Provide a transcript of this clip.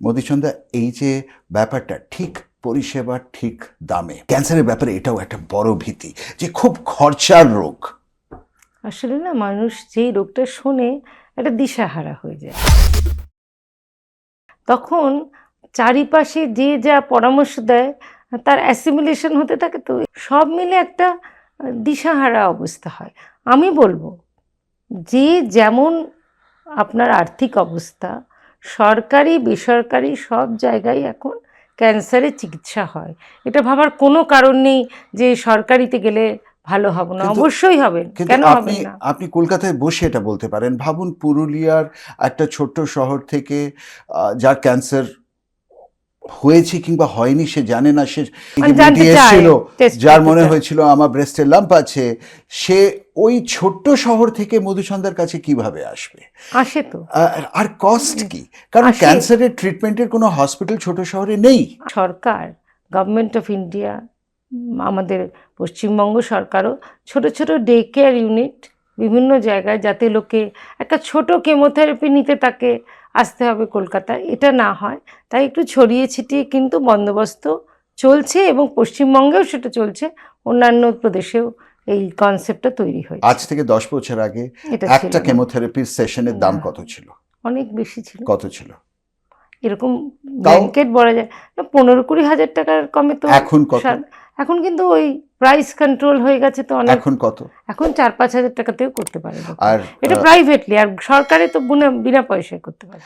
মধুচন্দা এই যে ব্যাপারটা, ঠিক পরিষেবা, ঠিক দামে। ক্যান্সারের ব্যাপারে এটাও একটা বড় ভীতি যে খুব খরচার রোগ। আসলে না, মানুষ যেই রোগটা শোনে, একটা দিশাহারা হয়ে যায়। তখন চারিপাশে যে যা পরামর্শ দেয়, তার অ্যাসিমিলেশন হতে থাকে তো, সব মিলে একটা দিশাহারা অবস্থা হয়। আমি বলব, যে যেমন আপনার আর্থিক অবস্থা সরকারি বেসরকারি সব জায়গায় এখন ক্যান্সারের চিকিৎসা হয়। এটা ভাবার কোনো কারণ নেই যে সরকারিতে গেলে ভালো হবে না। অবশ্যই হবে কেন আপনি আপনি কলকাতায় বসে এটা বলতে পারেন। ভাবুন পুরুলিয়ার একটা ছোট্ট শহর থেকে যার ক্যান্সার হয়েছে কিংবা হয়নি সে জানে না সে এসেছিল যার মনে হয়েছিল আমার ব্রেস্টের লাম্প আছে সে ওই ছোট্ট শহর থেকে মধুসন্ধার কাছে কীভাবে আসবে? আসে তো। আর- আর কস্ট কি? কারণ ক্যান্সারের ট্রিটমেন্টের কোনো হসপিটাল ছোট শহরে নেই। সরকার গভর্নমেন্ট অফ ইন্ডিয়া আমাদের পশ্চিমবঙ্গ সরকারও ছোট ছোট ডে কেয়ার ইউনিট বিভিন্ন জায়গায় যাতে লোকে একটা ছোট কেমোথেরাপি নিতে তাকে আসতে হবে কলকাতায় এটা না হয়। তাই একটু ছড়িয়ে ছিটিয়ে কিন্তু বন্দোবস্ত চলছে এবং পশ্চিমবঙ্গেও সেটা চলছে। অন্যান্য প্রদেশেও এই কনসেপ্টটা তৈরি হয়েছে। আজ থেকে দশ বছর আগে একটা কেমোথেরাপির সেশনের দাম কত ছিল? অনেক বেশি ছিল। কত ছিল? এরকম ব্ল্যাঙ্কেট বলা যায় পনেরো কুড়ি হাজার টাকার কমে তো এখন এখন কিন্তু ওই প্রাইস কন্ট্রোল হয়ে গেছে তো অনেক। এখন কত? এখন চার পাঁচ হাজার টাকাতেও করতে পারে। আর এটা প্রাইভেটলি আর সরকারে তো বিনা বিনা পয়সায় করতে পারে